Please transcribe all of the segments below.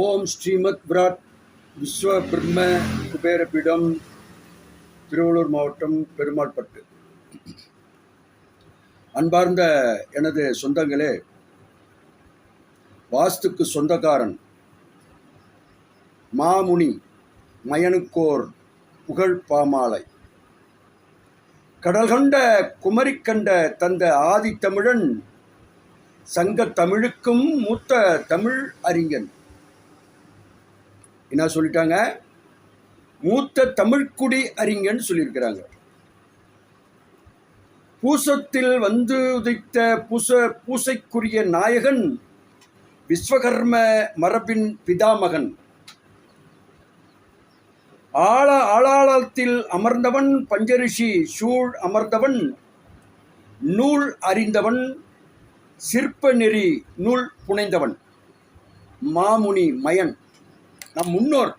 ஓம் ஸ்ரீமத் விராட் விஸ்வ பிரம்ம குபேரபீடம் திருவள்ளூர் மாவட்டம் பெருமாள்பட்டு. அன்பார்ந்த எனது சொந்தங்களே வாஸ்துக்கு சொந்தக்காரன் மாமுனி மயனுக்கோர் புகழ் பாமாலை. கடல் கண்ட குமரி கண்ட தந்த ஆதித்தமிழன் சங்க தமிழுக்கும் மூத்த தமிழ் அறிஞன். என்ன சொல்லிட்டாங்க? மூத்த தமிழ்க்குடி அறிஞன் சொல்லியிருக்கிறாங்க. பூசத்தில் வந்து உதைத்த பூச பூசைக்குரிய நாயகன் விஸ்வகர்ம மரபின் பிதாமகன். ஆள ஆளாளத்தில் அமர்ந்தவன் பஞ்சரிஷி சூழ் அமர்ந்தவன் நூல் அறிந்தவன் சிற்ப நெறி நூல் புனைந்தவன். மாமுனி மயன். நம் முன்னோர்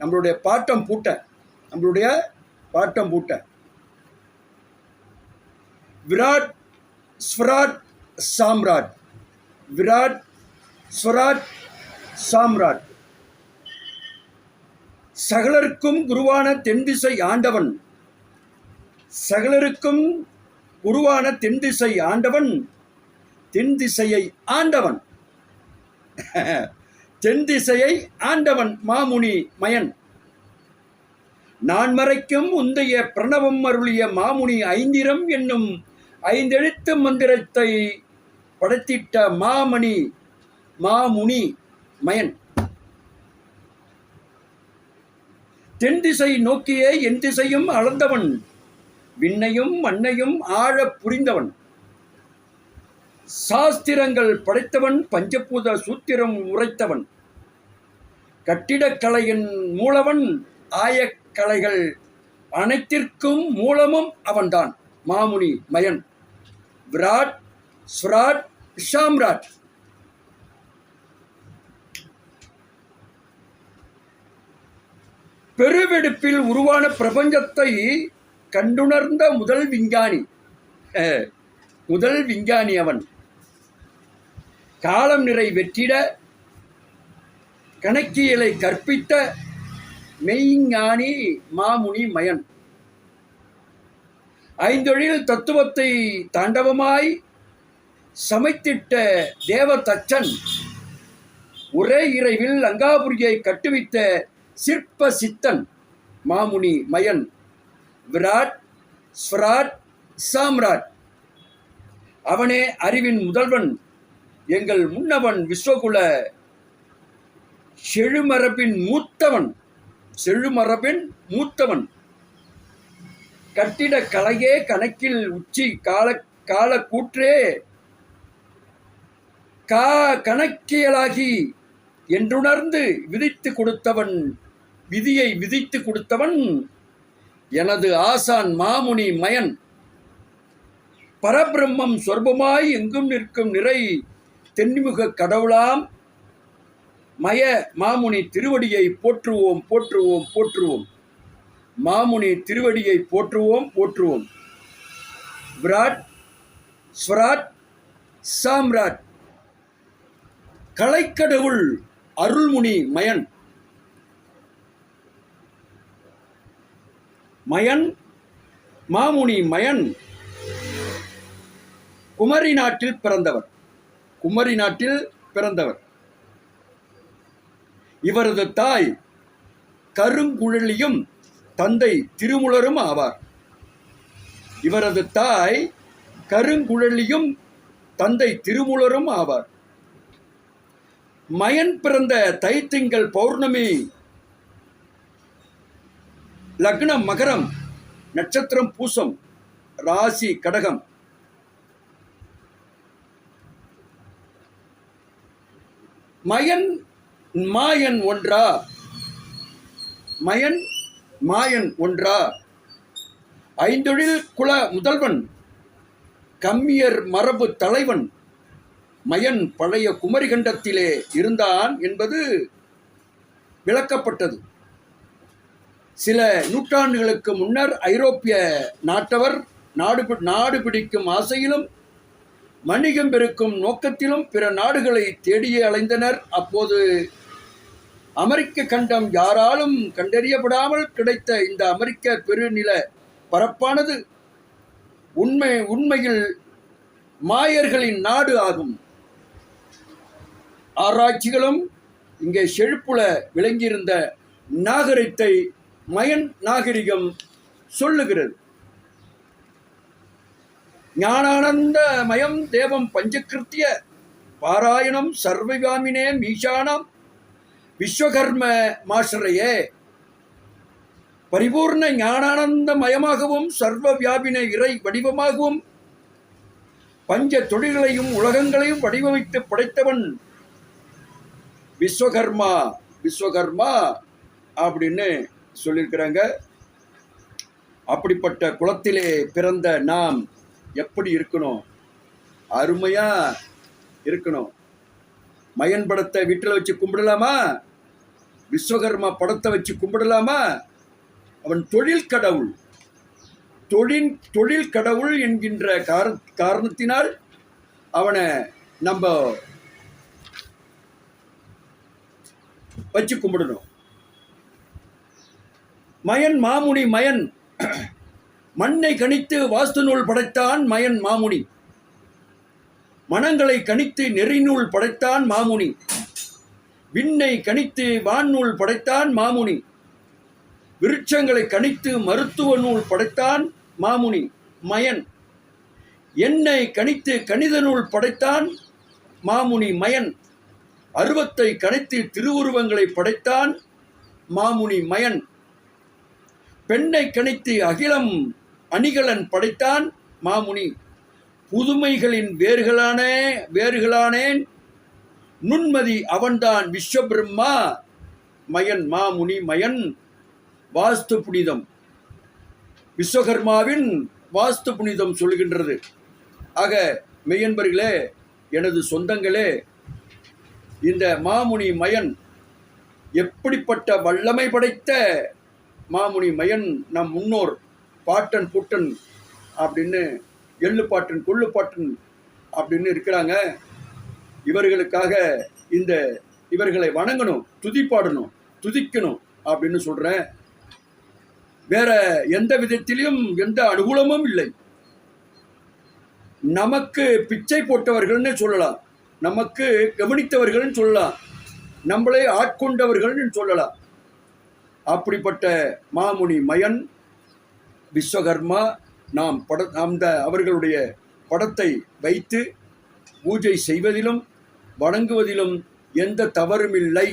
நம்மளுடைய பாட்டம் பூட்ட நம்மளுடைய பாட்டம் பூட்ட. விராட் ஸ்வராட் சாம்ராட். விராட் ஸ்வராட் சாம்ராட். சகலருக்கும் குருவான தென்திசை ஆண்டவன். சகலருக்கும் குருவான தென்திசை ஆண்டவன். தென் திசையை ஆண்டவன். தென் திசையை ஆண்டவன் மாமுனி மயன். நான் மறைக்கும் முந்தைய பிரணவம் அருளிய மாமுனி ஐந்திரம் என்னும் ஐந்தெழுத்து மந்திரத்தை படைத்திட்ட மாமணி மாமுனி மயன். தென் திசை நோக்கியே என் திசையும் அளந்தவன். விண்ணையும் மண்ணையும் ஆழ புரிந்தவன். சாஸ்திரங்கள் படைத்தவன் பஞ்சபூத சூத்திரம் உரைத்தவன். கட்டிடக்கலையின் மூலவன் ஆயக்கலைகள் அனைத்திற்கும் மூலமும் அவன்தான். மாமுனி மயன். விராட் ஸ்வராட் ஷாம்ராட் பெருவெடுப்பில் உருவான பிரபஞ்சத்தை கண்டுணர்ந்த முதல் விஞ்ஞானி. முதல் விஞ்ஞானி அவன். காலம் நிறை வெற்றிட கணக்கியலை கற்பித்த மெய்ஞானி மாமுனி மயன். ஐந்தொழில் தத்துவத்தை தாண்டவமாய் சமைத்திட்ட தேவதச்சன் ஒரே இறைவில் லங்காபுரியை கட்டுவித்த சிற்ப சித்தன் மாமுனி மயன். விராட் ஸ்வராட் சாம்ராட். அவனே அறிவின் முதல்வன் எங்கள் முன்னவன் விஸ்வகுல செழுமரபின் மூத்தவன் செழுமரபின் மூத்தவன். கட்டிட கலையே கணக்கில் உச்சி கால கால கூற்றே கா கணக்கியலாகி என்றுணர்ந்து விதித்து கொடுத்தவன் விதியை விதித்து கொடுத்தவன் எனது ஆசான் மாமுனி மயன். பரபிரம்மம் சொர்பமாய் எங்கும் நிற்கும் நிறை தென்முக கடவுளாம் மய மாமுனி திருவடியை போற்றுவோம் போற்றுவோம் போற்றுவோம். மாமுனி திருவடியை போற்றுவோம் போற்றுவோம். விராட் ஸ்வராட் சாம்ராட். கலைக்கடவுள் அருள்முனி மயன். மயன் மாமுனி மயன். குமரி நாட்டில் பிறந்தவர். குமரி நாட்டில் பிறந்தவர். இவரது தாய் கருங்குழலியும் தந்தை திருமுலரும் ஆவார். இவரது தாய் கருங்குழலியும் தந்தை திருமுலரும் ஆவார். மயன் பிறந்த தைத்திங்கள் பௌர்ணமி லக்னம் மகரம் நட்சத்திரம் பூசம் ராசி கடகம். மயன் மாயன் ஒன்றா? மயன் மாயன் ஒன்றா? ஐந்தொழில் குல முதல்வன் கம்மியர் மரபு தலைவன் மயன் பழைய குமரிகண்டத்திலே இருந்தான் என்பது விளக்கப்பட்டது. சில நூற்றாண்டுகளுக்கு முன்னர் ஐரோப்பிய நாட்டவர் நாடு நாடு பிடிக்கும் ஆசையிலும் வணிகம் பெருக்கும் நோக்கத்திலும் பிற நாடுகளை தேடியே அலைந்தனர். அப்போது அமெரிக்க கண்டம் யாராலும் கண்டறியப்படாமல் கிடைத்த இந்த அமெரிக்க பெருநில பரப்பானது உண்மை உண்மையில் மாயர்களின் நாடு ஆகும். ஆராய்ச்சிகளும் இங்கே செழிப்புல விளங்கியிருந்த நாகரிகத்தை மயன் நாகரிகம் சொல்லுகிறது. ஞானானந்த மயம் தேவம் பஞ்சகிருத்திய பாராயணம் சர்வகாமினே மீஷானம் விஸ்வகர்ம மாஸ்டரையே பரிபூர்ண ஞானானந்த மயமாகவும் சர்வ வியாபின இறை வடிவமாகவும் பஞ்ச தொழில்களையும் உலகங்களையும் வடிவமைத்து படைத்தவன் விஸ்வகர்மா விஸ்வகர்மா அப்படின்னு சொல்லியிருக்கிறாங்க. அப்படிப்பட்ட குலத்திலே பிறந்த நாம் எப்படி இருக்கணும்? அருமையா இருக்கணும். மயன் படத்தை வீட்டில் வச்சு கும்பிடலாமா? விஸ்வகர்மா படத்தை வச்சு கும்பிடலாமா? அவன் தொழில் கடவுள். தொழில் தொழில் கடவுள் என்கின்ற கார காரணத்தினால் அவனை நம்ம வச்சு கும்பிடணும். மயன் மாமுனி மயன். மண்ணை கணித்து வாஸ்து நூல் படைத்தான் மயன் மாமுனி. மனங்களை கணித்து நெறிநூல் படைத்தான் மாமுனி. விண்ணை கணித்து வான்நூல் படைத்தான் மாமுனி. விருட்சங்களை கணித்து மருத்துவ நூல் படைத்தான் மாமுனி மயன். எண்ணை கணித்து கணித நூல் படைத்தான் மாமுனி மயன். அருவத்தை கணித்து திருவுருவங்களை படைத்தான் மாமுனி மயன். பெண்ணை கணித்து அகிலம் அணிகலன் படைத்தான் மாமுனி. புதுமைகளின் வேர்களானே வேர்களானேன். நுண்மதி அவன்தான் விஸ்வபிரம்மா. மயன் மாமுனி மயன் வாஸ்து புனிதம். விஸ்வகர்மாவின் வாஸ்து புனிதம் சொல்கின்றது. ஆக மெய்யன்பர்களே எனது சொந்தங்களே இந்த மாமுனி மயன் எப்படிப்பட்ட வல்லமை படைத்த மாமுனி மயன் நம் முன்னோர்? பாட்டன் புட்டன் அப்படின்னு எள்ளு பாட்டன் கொள்ளு பாட்டன் அப்படின்னு இருக்கிறாங்க. இவர்களுக்காக இந்த இவர்களை வணங்கணும் துதிப்பாடணும் துதிக்கணும் அப்படின்னு சொல்கிறேன் வேற எந்த விதத்திலையும் எந்த அனுகூலமும் இல்லை. நமக்கு பிச்சை போட்டவர்கள்னு சொல்லலாம். நமக்கு கவனித்தவர்கள்னு சொல்லலாம். நம்மளை ஆட்கொண்டவர்கள்னு சொல்லலாம். அப்படிப்பட்ட மாமுனி மயன் விஸ்வகர்மா நாம் பட அந்த அவர்களுடைய படத்தை வைத்து பூஜை செய்வதிலும் வணங்குவதிலும் எந்த தவறுமில்லை.